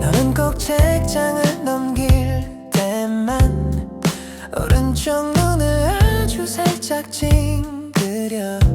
너는 꼭 책장을 넘길 때만. 오른쪽 눈을 아주 살짝 찡그려.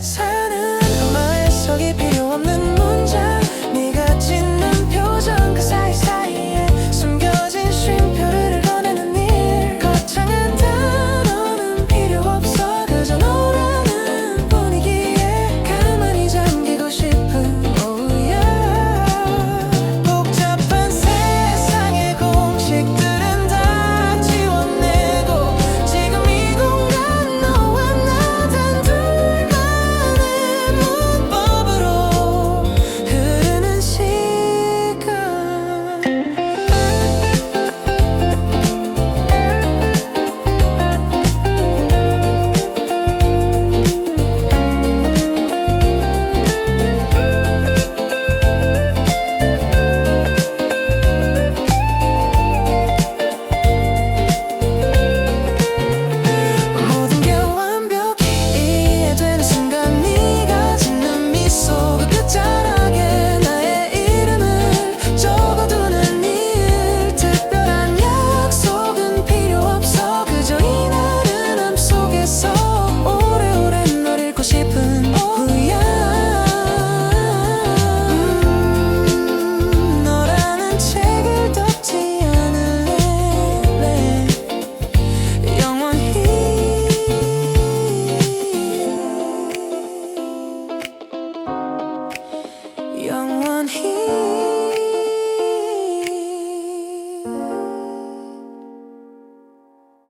사는 마음속에